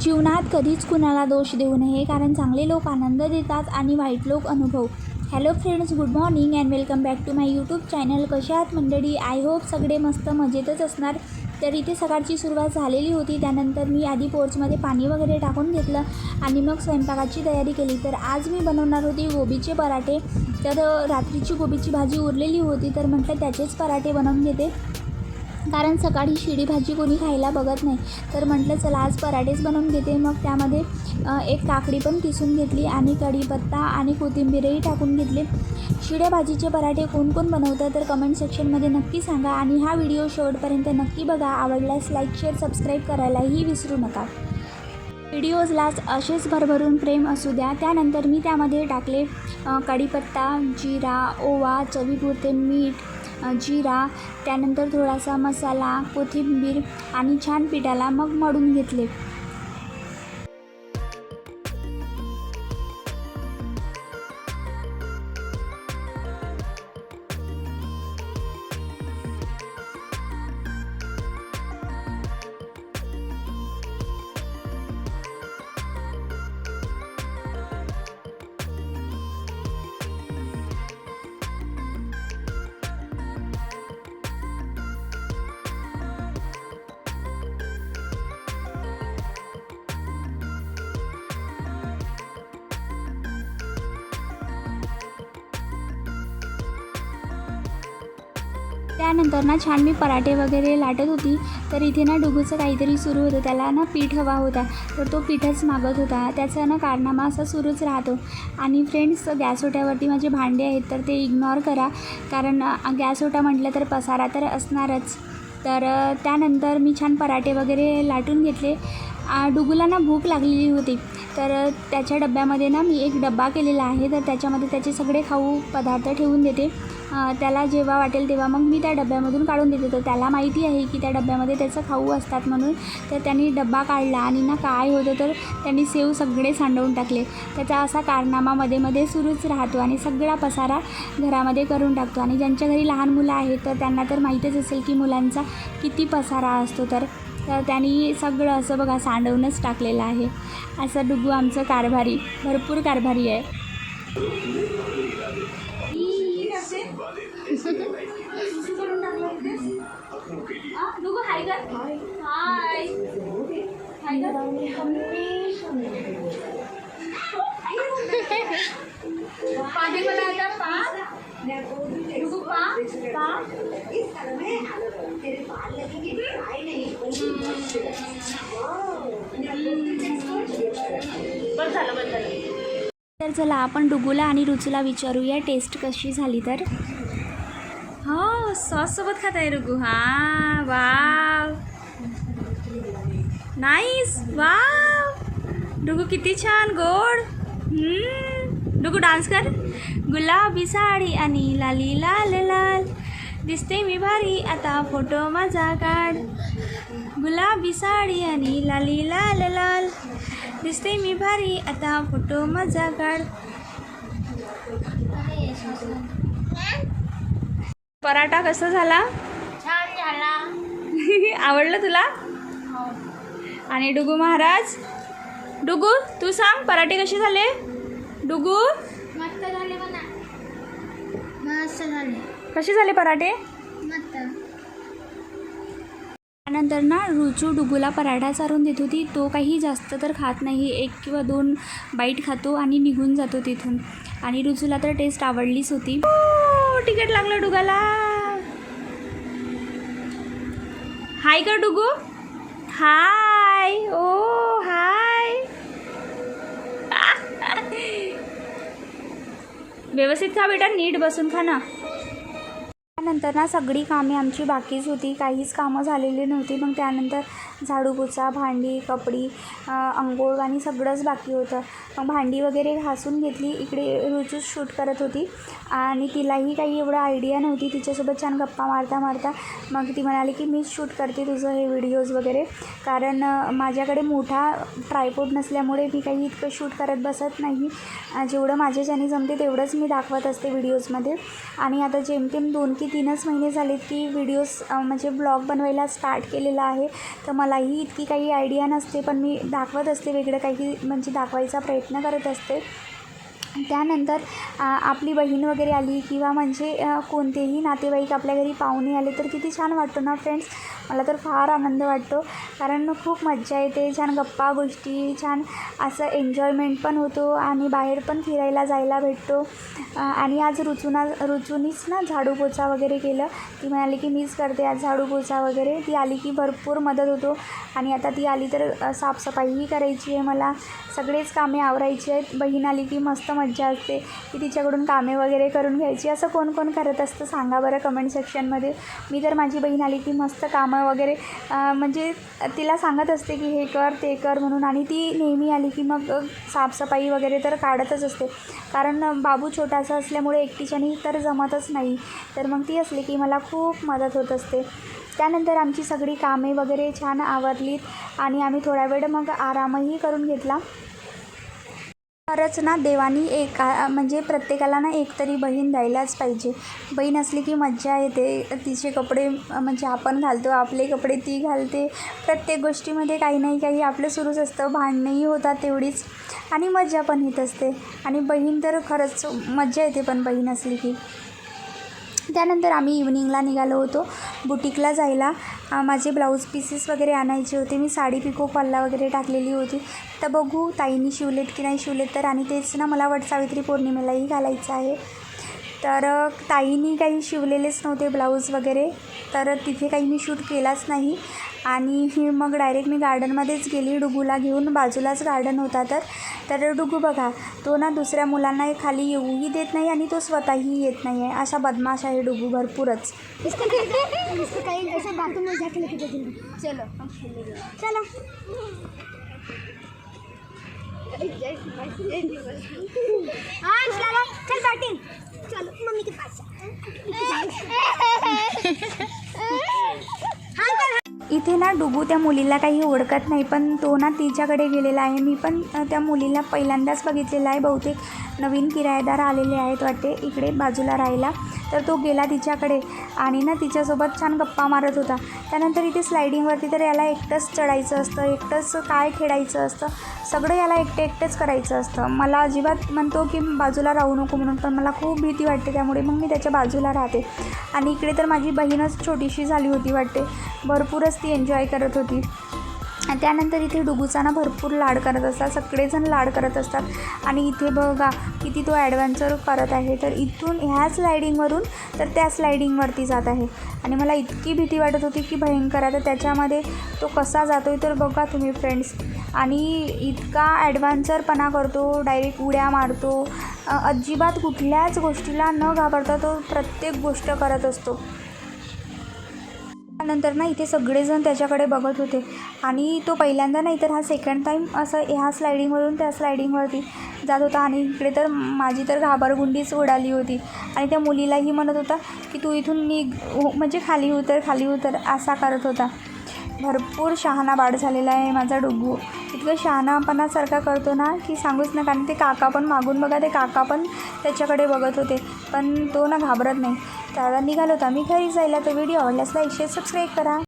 जीवनात कधीच कुणाला दोष देऊ नये कारण चांगले लोक आनंद देतात आणि वाईट लोक अनुभव. Hello friends good morning and welcome back to my YouTube channel कशा आहात मंडळी? आय होप सगळे मस्त मजेतच असणार. तर इथे सकाळची सुरुवात झालेली होती. त्यानंतर मी आधी पोर्चमध्ये पाणी वगैरे टाकून घेतलं आणि मग स्वयंपाकाची तयारी केली. तर आज मी बनवणार होती गोबीचे पराठे. तर रात्रीची गोबीची भाजी उरलेली होती. तर म्हटलं त्याचेच पराठे बनवून घेते. कारण सकाळी शिडी भाजी कोणी खायला बघत नाही. तर म्हटलं चला आज पराठेच बनवून घेते. मग त्यामध्ये एक काकडी पण किसून घेतली आणि कढीपत्ता आणि कोथिंबीरही टाकून घेतले. शिड्या भाजीचे पराठे कोण कोण बनवतं तर कमेंट सेक्शनमध्ये नक्की सांगा आणि हा व्हिडिओ शेवटपर्यंत नक्की बघा. आवडल्यास लाईक शेअर सबस्क्राईब करायलाही विसरू नका. व्हिडिओजलाच असेच भरभरून प्रेम असू द्या. त्यानंतर मी त्यामध्ये टाकले कढीपत्ता जिरा ओवा चवीपुरते मीठ जिरा त्यानंतर थोडासा मसाला कोथिंबीर आणि छान पिठाला मग मळून घेतले. त्यानंतर ना छान मी पराठे वगैरे लाटत होती. तर इथे ना डुगूचं काहीतरी सुरू होतं. त्याला ना पीठ हवा होता. तर तो पीठच मागत होता. त्याचा ना कारनामा असा सुरूच राहतो. आणि फ्रेंड्स गॅस ओट्यावरती माझे भांडे आहेत तर ते इग्नोर करा. कारण गॅस ओटा म्हटलं तर पसारा तर असणारच. तर त्यानंतर मी छान पराठे वगैरे लाटून घेतले. डुगूला ना भूक लागलेली होती. तर त्याच्या डब्यामध्ये ना मी एक डब्बा केलेला आहे. तर त्याच्यामध्ये त्याचे सगळे खाऊ पदार्थ ठेवून देते. त्याला जेव्हा वाटेल तेव्हा मग मी त्या डब्यामधून काढून देते. तर त्याला माहिती आहे की त्या डब्यामध्ये त्याचं खाऊ असतात म्हणून. तर त्यांनी डब्बा काढला आणि ना काय होतं तर त्यांनी सेव सगळे सांडवून टाकले. त्याचा असा कारनामा मध्ये मध्ये सुरूच राहतो आणि सगळा पसारा घरामध्ये करून टाकतो. आणि ज्यांच्या घरी लहान मुलं आहेत तर त्यांना तर माहीतच असेल की मुलांचा किती पसारा असतो. तर तर त्यांनी सगळं असं बघा सांडवूनच टाकलेलं आहे. असं डुगू आमचं कारभारी भरपूर कारभारी आहे. डुगू हाय कर। हाय। हाय पाणी मला आता पा। डुगू पा। पा। तर तर चला आपण डुगूला आणि रुचूला विचारूया टेस्ट कशी झाली तर? हो सॉससोबत खात आहे रुगू. हा वाव. Nice wow. डुगू किती छान. गोड. डुगू डान्स कर. गुलाबी साडी आणि लाली लाल लाल. दिसते मी भारी. आता फोटो माझा काढ. गुलाबी साडी आणि लाली लाल लाल. दिसते मी भारी. आता फोटो माझा काढ. पराठा कसा झाला? छान झाला. आवडलं तुला? आणि डुगू महाराज? डुगू तू सांग पराठे कसे झाले? डुगू? मस्त झाले म्हणा मस्त झाले. कसे झाले पराठे? मस्त. त्यानंतर ना रुचू डुगूला पराठा चारून देत होती. तो काही जास्त तर खात नाही. एक किंवा दोन बाईट खातो आणि निघून जातो तिथून. आणि रुचूला तर टेस्ट आवडलीच होती. Oh, तिकीट लागलं डुगाला. हाय का डुगू? हाय ओ हाय व्यवस्थित खा बेटा नीट बसून खा ना. त्यानंतर ना सगळी कामे आमची बाकीच होती. काहीच कामं झालेली नव्हती. मग त्यानंतर झाडू भांडी कपडी अंघोळ आणि सगळंच बाकी होतं. मग भांडी वगैरे घासून घेतली. इकडे रुचूच शूट करत होती. आणि तिलाही काही एवढं आयडिया नव्हती. तिच्यासोबत छान गप्पा मारता मारता मग ती म्हणाली की मीच शूट करते तुझं हे व्हिडिओज वगैरे. कारण माझ्याकडे मोठा ट्रायपोड नसल्यामुळे मी काही इतकं शूट करत बसत नाही. जेवढं जेवढं माझ्याच्याने जमते तेवढंच मी दाखवत असते व्हिडिओजमध्ये आणि आता जेमतेम दोन की तीनच महिने झाले की व्हिडिओज म्हणजे ब्लॉग बनवायला स्टार्ट केलेला आहे. तर मलाही इतकी काही आयडिया नसते पण मी दाखवत असते वेगळं काही म्हणजे दाखवायचा प्रयत्न करत असते. त्यानंतर आपली बहीण वगैरे आली किंवा म्हणजे कोणतेही नातेवाईक आपल्या घरी पाहुणे आले तर किती छान वाटतो ना फ्रेंड्स मला तर फार आनंद वाटतो. कारण खूप मज्जा येते छान गप्पा गोष्टी छान असं एन्जॉयमेंट पण होतो आणि बाहेर पण फिरायला जायला भेटतो. आणि आज रुचुना रुचूनीच ना झाडू पोचा वगैरे केलं. ती म्हणाली की मीच करते आज झाडू पोचा वगैरे. ती आली की भरपूर मदत होतो. आणि आता ती आली तर साफसफाईही करायची आहे मला. सगळेच कामे आवरायची आहेत. बहीण आली की मस्त मज्जा असते. की तिच्याकडून कामे वगैरे करून घ्यायची. असं कोण कोण करत असतं सांगा बरं कमेंट सेक्शनमध्ये मी तर माझी बहीण आली की मस्त कामं वगैरे म्हणजे तिला सांगत असते की हे कर ते कर म्हणून आणि ती नेहमी आली की मग साफसफाई वगैरे तर काढतच असते. कारण बाबू छोटासा असल्यामुळे एकटीच्यानी तर जमतच नाही. तर मग ती असली की मला खूप मदत होत असते. त्यानंतर आमची सगळी कामे वगैरे छान आवरलीत आणि आम्ही थोडा वेळ मग आरामही करून घेतला. खरंच ना देवानी एका म्हणजे प्रत्येकाला ना एक तरी बहीण द्यायलाच पाहिजे. बहीण असली की मज्जा येते. तिचे कपडे म्हणजे आपण घालतो आपले कपडे ती घालते. प्रत्येक गोष्टीमध्ये काही नाही काही आपलं सुरूच असतं. भांडणंही होतात तेवढीच. आणि मज्जा पण येत असते. आणि बहीण तर खरंच मज्जा येते पण बहीण असली की. त्यानंतर आम्ही इव्हनिंगला निघालो होतो. बुटीकला जायला. माझे ब्लाऊज पीसेस वगैरे आणायचे होते. मी साडी पिको फॉलला वगैरे टाकलेली होती. तर बघू ताईंनी शिवलेत की नाही शिवलेत तर. आणि तेच ना मला वटसावित्री पौर्णिमेलाही घालायचं आहे. तर ताईनी ताईंनी काही शिवलेलेच नव्हते ब्लाऊज वगैरे. तर तिथे काही मी शूट केलाच नाही. आणि मग डायरेक्ट मी गार्डनमध्येच गेली. डुगूला घेऊन बाजूलाच गार्डन होता तर तर डुगू बघा तो ना दुसऱ्या मुलांना खाली येऊही देत नाही आणि तो स्वतःही येत नाही आहे अशा बदमाश आहे डुगू भरपूरच. चलो. हम खेलेंगे चलो. हाँ चलो चल बैटिंग चलो मम्मी के पास हाँ इथे ना डुबू त्या मुलीला काही ओळखत नाही पण तो ना तिच्याकडे गेलेला आहे. मी पण त्या मुलीला पहिल्यांदाच बघितलेला आहे बहुतेक. नवीन किरायेदार आलेले आहेत वाटते इकडे बाजूला राहायला. तर तो गेला तिच्याकडे आणि ना तिच्यासोबत छान गप्पा मारत होता. त्यानंतर इथे स्लायडिंगवरती तर याला एकटंच चढायचं असतं एकटंच काय खेळायचं असतं सगळं याला एकटे एकटेच करायचं असतं. मला अजिबात म्हणतो की बाजूला राहू नको म्हणून पण मला खूप भीती वाटते त्यामुळे मग मी त्याच्या बाजूला राहते. आणि इकडे तर माझी बहीणच छोटीशी झाली होती वाटते. भरपूरच ती एन्जॉय करत होती. त्यानंतर इथे डुगूचा ना भरपूर लाड करत असतात सगळेजण लाड करत असतात. आणि इथे बघा किती तो ॲडव्हेंचर करत आहे. तर इथून ह्या स्लायडिंगवरून तर त्या स्लायडिंगवरती जात आहे. आणि मला इतकी भीती वाटत होती की भयंकर आता त्याच्यामध्ये तो कसा जातो आहे तर बघा तुम्ही फ्रेंड्स आणि इतका ॲडव्हेंचरपणा करतो डायरेक्ट उड्या मारतो. अजिबात कुठल्याच गोष्टीला न घाबरता तो प्रत्येक गोष्ट करत असतो. नंतर ना इथे सगळेजण त्याच्याकडे बघत होते. आणि तो पहिल्यांदा नाही तर हा सेकंड टाईम असं ह्या स्लायडिंगवरून त्या स्लायडिंगवरती जात होता. आणि इकडे तर माझी तर घाबरगुंडीच उडाली होती. आणि त्या मुलीलाही म्हणत होता की तू इथून निघ. हो- म्हणजे खाली उतर खाली उतर असा करत होता. भरपूर शहाणा बाड झालेला आहे माझा डुग्गू. इतकं शहाणापणासारखा करतो ना की सांगूच ना कारण ते काका पण मागून बघा ते काका पण त्याच्याकडे बघत होते. पण तो ना घाबरत नाही. तर निघालो तर मी घरी जायला तर व्हिडिओ आवडल्यास लाईक शेअर सबस्क्राईब करा.